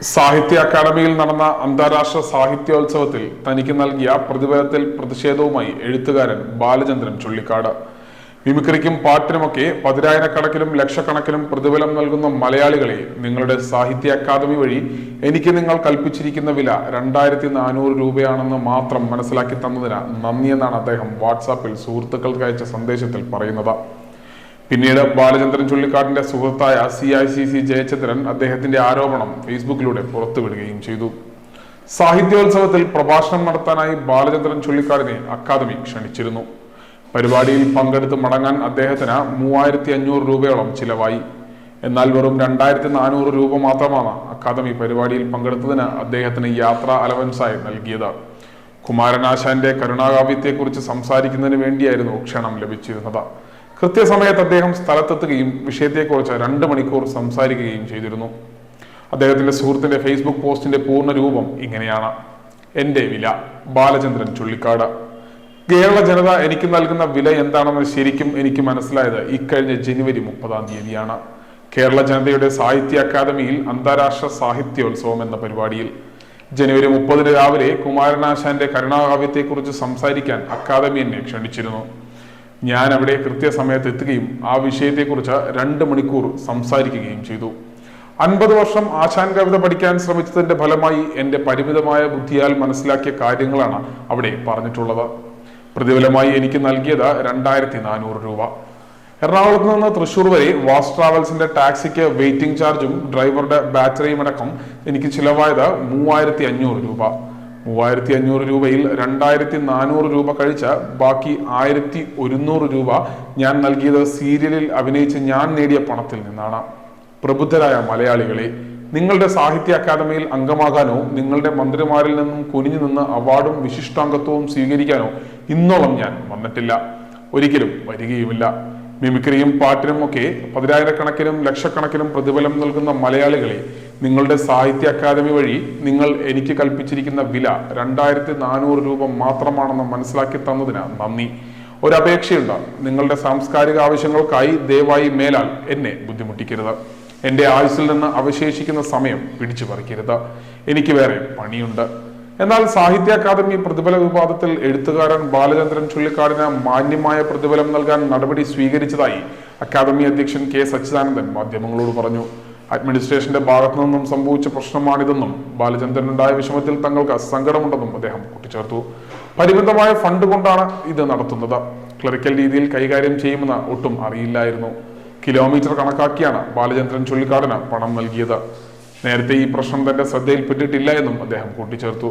സാഹിത്യ അക്കാദമിയിൽ നടന്ന അന്താരാഷ്ട്ര സാഹിത്യോത്സവത്തിൽ തനിക്ക് നൽകിയ പ്രതിഫലത്തിൽ പ്രതിഷേധവുമായി എഴുത്തുകാരൻ ബാലചന്ദ്രൻ ചുള്ളിക്കാട്. മിമിക്രിക്കും പാട്ടിനുമൊക്കെ പതിനായിരക്കണക്കിനും ലക്ഷക്കണക്കിനും പ്രതിഫലം നൽകുന്ന മലയാളികളെ നിങ്ങളുടെ സാഹിത്യ അക്കാദമി വഴി എനിക്ക് നിങ്ങൾ കൽപ്പിച്ചിരിക്കുന്ന വില രണ്ടായിരത്തി നാനൂറ് രൂപയാണെന്ന് മാത്രം മനസ്സിലാക്കി തന്നതിന് നന്ദിയെന്നാണ് അദ്ദേഹം വാട്സാപ്പിൽ സുഹൃത്തുക്കൾക്ക് അയച്ച സന്ദേശത്തിൽ പറയുന്നത്. പിന്നീട് ബാലചന്ദ്രൻ ചുള്ളിക്കാടിന്റെ സുഹൃത്തായ C I C C Jayachandran അദ്ദേഹത്തിന്റെ ആരോപണം ഫേസ്ബുക്കിലൂടെ പുറത്തുവിടുകയും ചെയ്തു. സാഹിത്യോത്സവത്തിൽ പ്രഭാഷണം നടത്താനായി ബാലചന്ദ്രൻ ചുള്ളിക്കാടിനെ അക്കാദമി ക്ഷണിച്ചിരുന്നു. പരിപാടിയിൽ പങ്കെടുത്ത് മടങ്ങാൻ അദ്ദേഹത്തിന് മൂവായിരത്തി അഞ്ഞൂറ് രൂപയോളം ചിലവായി. എന്നാൽ വെറും രണ്ടായിരത്തി നാനൂറ് രൂപ മാത്രമാണ് അക്കാദമി പരിപാടിയിൽ പങ്കെടുത്തതിന് അദ്ദേഹത്തിന് യാത്രാ അലവൻസായി നൽകിയത്. കുമാരനാശാന്റെ കരുണാകാവ്യത്തെക്കുറിച്ച് സംസാരിക്കുന്നതിന് വേണ്ടിയായിരുന്നു ക്ഷണം ലഭിച്ചിരുന്നത്. കൃത്യസമയത്ത് അദ്ദേഹം സ്ഥലത്തെത്തുകയും വിഷയത്തെക്കുറിച്ച് രണ്ട് മണിക്കൂർ സംസാരിക്കുകയും ചെയ്തിരുന്നു. അദ്ദേഹത്തിന്റെ സുഹൃത്തിന്റെ ഫേസ്ബുക്ക് പോസ്റ്റിന്റെ പൂർണ രൂപം ഇങ്ങനെയാണ്. എന്റെ വില ബാലചന്ദ്രൻ ചുള്ളിക്കാട്. കേരള ജനത എനിക്ക് നൽകുന്ന വില എന്താണെന്ന് ശരിക്കും എനിക്ക് മനസ്സിലായത് ഇക്കഴിഞ്ഞ ജനുവരി മുപ്പതാം തീയതിയാണ്. കേരള ജനതയുടെ സാഹിത്യ അക്കാദമിയിൽ അന്താരാഷ്ട്ര സാഹിത്യോത്സവം എന്ന പരിപാടിയിൽ. ജനുവരി മുപ്പതിന് രാവിലെ കുമാരനാശാന്റെ കരുണാകാവ്യത്തെക്കുറിച്ച് സംസാരിക്കാൻ അക്കാദമി എന്നെ ക്ഷണിച്ചിരുന്നു. ഞാൻ അവിടെ കൃത്യസമയത്ത് എത്തുകയും ആ വിഷയത്തെക്കുറിച്ച് രണ്ട് മണിക്കൂർ സംസാരിക്കുകയും ചെയ്തു. അൻപത് വർഷം ആശാൻ കവിത പഠിക്കാൻ ശ്രമിച്ചതിന്റെ ഫലമായി എന്റെ പരിമിതമായ ബുദ്ധിയാൽ മനസ്സിലാക്കിയ കാര്യങ്ങളാണ് അവിടെ പറഞ്ഞിട്ടുള്ളത്. പ്രതിഫലമായി എനിക്ക് നൽകിയത് രണ്ടായിരത്തി നാനൂറ് രൂപ. എറണാകുളത്ത് നിന്ന് തൃശൂർ വരെ വാസ് ട്രാവൽസിന്റെ ടാക്സിക്ക് വെയിറ്റിംഗ് ചാർജും ഡ്രൈവറുടെ ബാറ്ററിയും അടക്കം എനിക്ക് ചിലവായത് മൂവായിരത്തി അഞ്ഞൂറ് രൂപ. മൂവായിരത്തി അഞ്ഞൂറ് രൂപയിൽ രണ്ടായിരത്തി നാനൂറ് രൂപ കഴിച്ച ബാക്കി ആയിരത്തി ഒരുന്നൂറ് രൂപ ഞാൻ നൽകിയത് സീരിയലിൽ അഭിനയിച്ച് ഞാൻ നേടിയ പണത്തിൽ നിന്നാണ്. പ്രബുദ്ധരായ മലയാളികളെ നിങ്ങളുടെ സാഹിത്യ അക്കാദമിയിൽ അംഗമാകാനോ നിങ്ങളുടെ മന്ത്രിമാരിൽ നിന്നും കുനിഞ്ഞു നിന്ന് അവാർഡും വിശിഷ്ടാംഗത്വവും സ്വീകരിക്കാനോ ഇന്നോളം ഞാൻ വന്നിട്ടില്ല. ഒരിക്കലും വരികയുമില്ല. മിമിക്രിയും പാട്ടിനും ഒക്കെ പതിനായിരക്കണക്കിനും ലക്ഷക്കണക്കിനും പ്രതിഫലം നൽകുന്ന മലയാളികളെ നിങ്ങളുടെ സാഹിത്യ അക്കാദമി വഴി നിങ്ങൾ എനിക്ക് കൽപ്പിച്ചിരിക്കുന്ന വില രണ്ടായിരത്തി നാനൂറ് രൂപ മാത്രമാണെന്ന് മനസ്സിലാക്കി തന്നതിന് നന്ദി. ഒരു അപേക്ഷയുണ്ട്. നിങ്ങളുടെ സാംസ്കാരിക ആവശ്യങ്ങൾക്കായി ദയവായി മേലാൽ എന്നെ ബുദ്ധിമുട്ടിക്കരുത്. എന്റെ ആയുസ്സിൽ നിന്ന് അവശേഷിക്കുന്ന സമയം പിടിച്ചു പറിക്കരുത്. എനിക്ക് വേറെ പണിയുണ്ട്. എന്നാൽ സാഹിത്യ അക്കാദമി പ്രതിഫല വിവാദത്തിൽ എഴുത്തുകാരൻ ബാലചന്ദ്രൻ ചുള്ളിക്കാടിന് മാന്യമായ പ്രതിഫലം നൽകാൻ നടപടി സ്വീകരിച്ചതായി അക്കാദമി അധ്യക്ഷൻ കെ. സച്ചിദാനന്ദൻ മാധ്യമങ്ങളോട് പറഞ്ഞു. അഡ്മിനിസ്ട്രേഷന്റെ ഭാഗത്തു നിന്നും സംഭവിച്ച പ്രശ്നമാണിതെന്നും ബാലചന്ദ്രനുണ്ടായ വിഷമത്തിൽ തങ്ങൾക്ക് സങ്കടമുണ്ടെന്നും അദ്ദേഹം കൂട്ടിച്ചേർത്തു. പരിമിതമായ ഫണ്ട് കൊണ്ടാണ് ഇത് നടത്തുന്നത്. ക്ലറിക്കൽ രീതിയിൽ കൈകാര്യം ചെയ്യുമെന്ന് ഒട്ടും അറിയില്ലായിരുന്നു. കിലോമീറ്റർ കണക്കാക്കിയാണ് ബാലചന്ദ്രൻ ചുള്ളിക്കാടിന് പണം നൽകിയത്. നേരത്തെ ഈ പ്രശ്നം തന്റെ ശ്രദ്ധയിൽപ്പെട്ടിട്ടില്ല എന്നും അദ്ദേഹം കൂട്ടിച്ചേർത്തു.